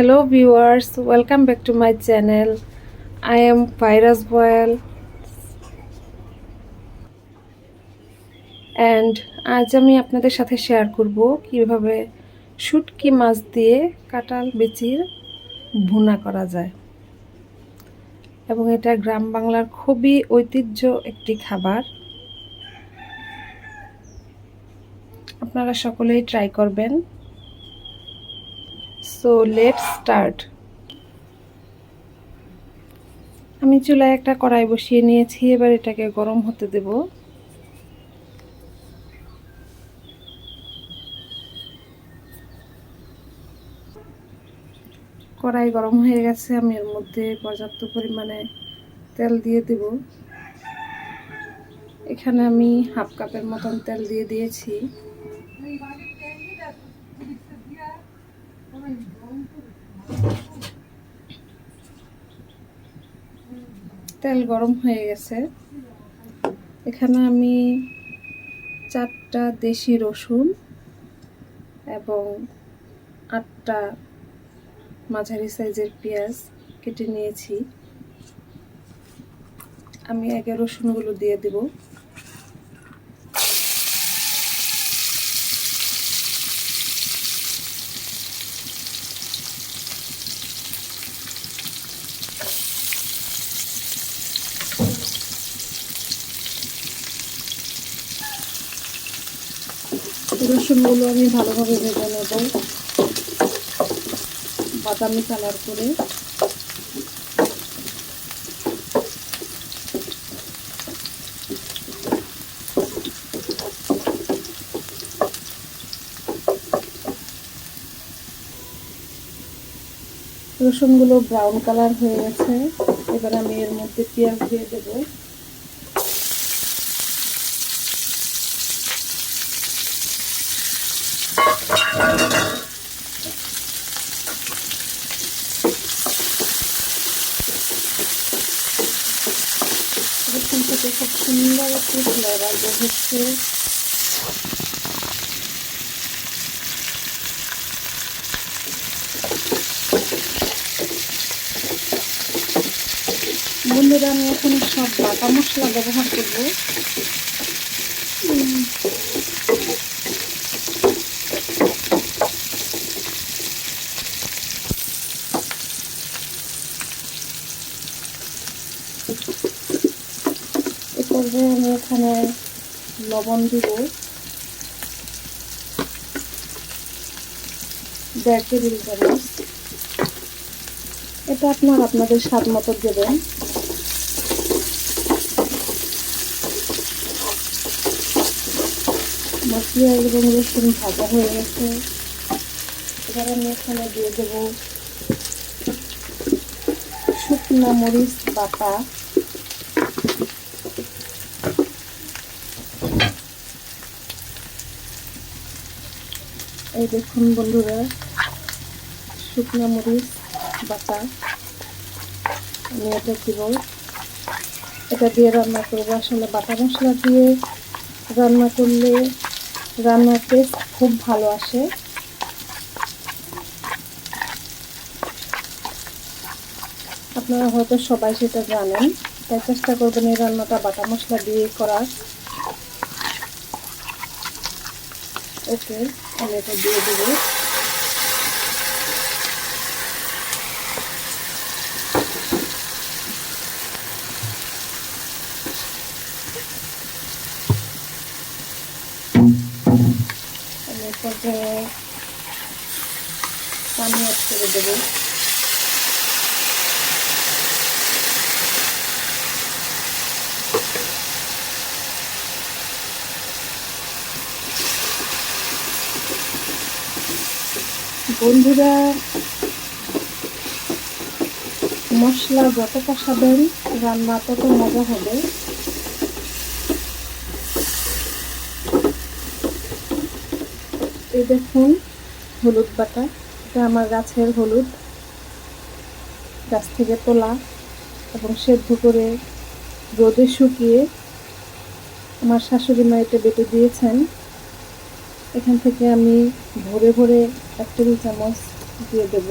Hello viewers, welcome back to my channel I am Virus Boyle. And আজ আমি আপনাদের সাথে শেয়ার করব কীভাবে শুটকি মাছ দিয়ে কাঁঠাল বেচির ভুনা করা যায়। এবং এটা গ্রাম বাংলার খুবই ঐতিহ্য একটি খাবার। আপনারা সকলেই ট্রাই করবেন। সো লেট স্টার্ট আমি চুলায় একটা কড়াই বসিয়ে নিয়েছি, এবার এটাকে গরম হতে দেব। কড়াই গরম হয়ে গেছে, আমি এর মধ্যে পর্যাপ্ত পরিমাণে তেল দিয়ে দেব। এখানে আমি হাফ কাপের মতন তেল দিয়ে দিয়েছি। তেল গরম হয়ে গেছে। এখানে আমি চারটা দেশি রসুন এবং আটটা মাঝারি সাইজের পেঁয়াজ কেটে নিয়েছি। আমি আগে রসুনগুলো দিয়ে দেব। রসুনগুলো আমি ভালোভাবে ভেজে নেব। বাদামি কালার করে। রসুনগুলো ব্রাউন কালার হয়ে গেছে। এবার আমি এর মধ্যে পেঁয়াজ দিয়ে দেবো রসুন থেকে খুব সুন্দর একটি ফ্লেভার বের হচ্ছে বন্ধুরা, আমি এখানে সব বাটা মশলা ব্যবহার করব। এ পর্যায়ে আমি এখানে লবণ দিব। এটা আপনার আপনাদের স্বাদ মতো দেবেন। পেঁয়াজ এবং রসুন ভাজা হয়ে গেছে। এবার আমি এখানে দিয়ে দেব শুকনো মরিচ বাটা। এই দেখুন বন্ধুরা, শুকনো মরিচ, বাটা। আমি এটা দিব এটা দিয়ে রান্না করব। আসলে বাটা মশলা দিয়ে রান্না করলে রান্নার টেস্ট খুব ভালো আসে। আপনারা হয়তো সবাই সেটা জানেন, তাই চেষ্টা করবেন এই রান্নাটা বাটা মশলা দিয়ে করার। ওকে আমি এটা দিয়ে দেবো। আমি পর্যায়ে পানি অ্যাড করে দেবো। বন্ধুরা, মশলা যত কষাবেন রান্না তত মজা হবে। এই দেখুন হলুদ বাটা, এটা আমার গাছের হলুদ। গাছ থেকে তোলা এবং সেদ্ধ করে রোদে শুকিয়ে আমার শাশুড়ি মা এটা বেটে দিয়েছেন। এখান থেকে আমি ভরে ভরে এক টেবিল চামচ দিয়ে দেব।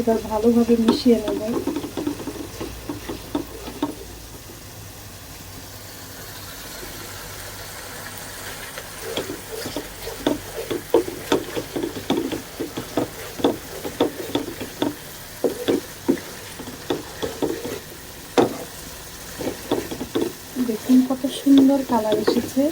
এবার ভালোভাবে মিশিয়ে নেব। সুন্দর কালার এসেছে।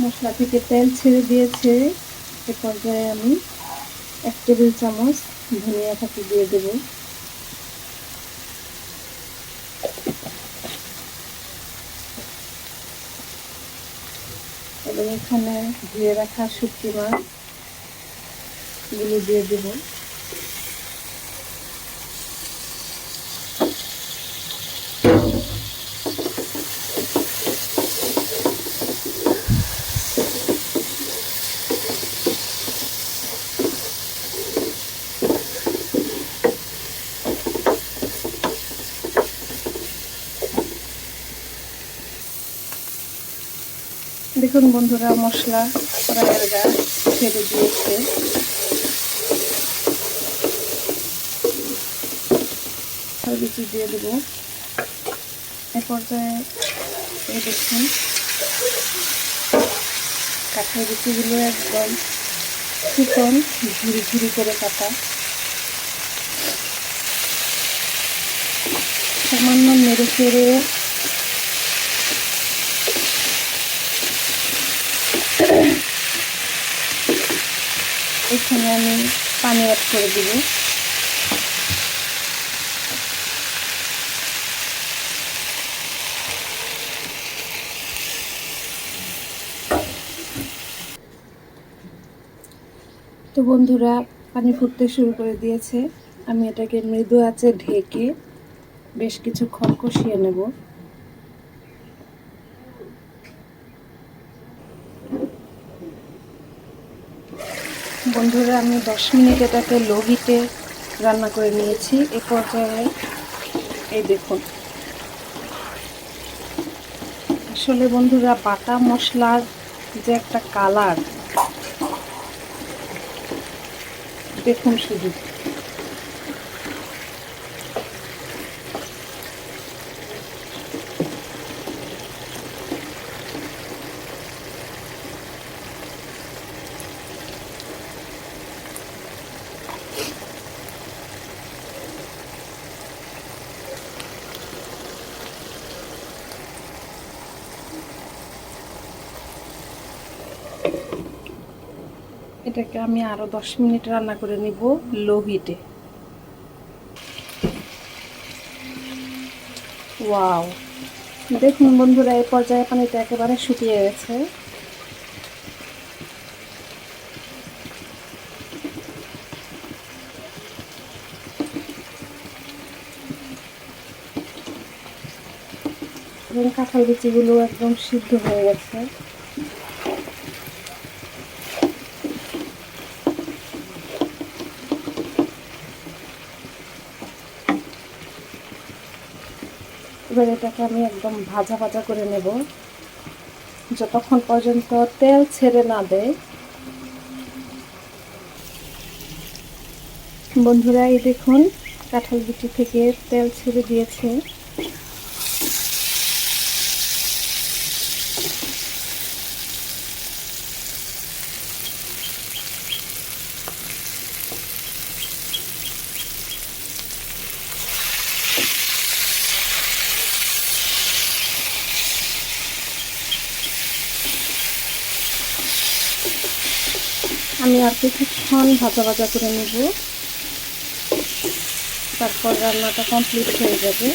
মশলা থেকে তেল ছেড়ে দিয়েছে। এ পর্যায়ে আমি এক টেবিল চামচ ধনিয়া পাতা দিয়ে দেব। এবং এখানে ধুয়ে রাখা মাছগুলো দিয়ে দেব। দেখুন বন্ধুরা, মশলা কড়াইয়ের গা ছেড়ে দিয়েছে। বিচি দিয়ে দেবো। এ পর্যায়ে দেখুন কাঠের বিচিগুলো একদম চিকন ঝুরি ঝুরি করে কাটা। সামান্য নেড়ে চেড়ে এখানে আমি পানি অ্যাড করে দিব। তো বন্ধুরা, পানি ফুটতে শুরু করে দিয়েছে। আমি এটাকে মৃদু আছে ঢেকে বেশ কিছু কিছুক্ষণ কষিয়ে নেব। বন্ধুরা, আমি দশ মিনিট এটাকে লো হিটে রান্না করে নিয়েছি। এ পর্যায়ে এই দেখুন। আসলে বন্ধুরা, বাটা মশলার যে একটা কালার, দেখুন শুধু। এটাকে আমি আরও দশ মিনিট রান্না করে নিব লো হিটে ওয়াও দেখুন বন্ধুরা, এই পর্যায়ে পানিটা একেবারে শুকিয়ে গেছে। এবং কাঁঠাল বিচিগুলো একদম সিদ্ধ হয়ে গেছে। এবার এটাকে আমি একদম ভাজা ভাজা করে নেব। যতক্ষণ পর্যন্ত তেল ছেড়ে না দেয়। বন্ধুরা, এই দেখুন, কাঁঠাল বিটি থেকে তেল ছেড়ে দিয়েছে। আমি আর কিছুক্ষণ ভাজা ভাজা করে নেব। তারপর রান্নাটা কমপ্লিট হয়ে যাবে।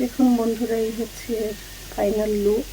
দেখুন বন্ধুরা, এই হচ্ছে ফাইনাল লুক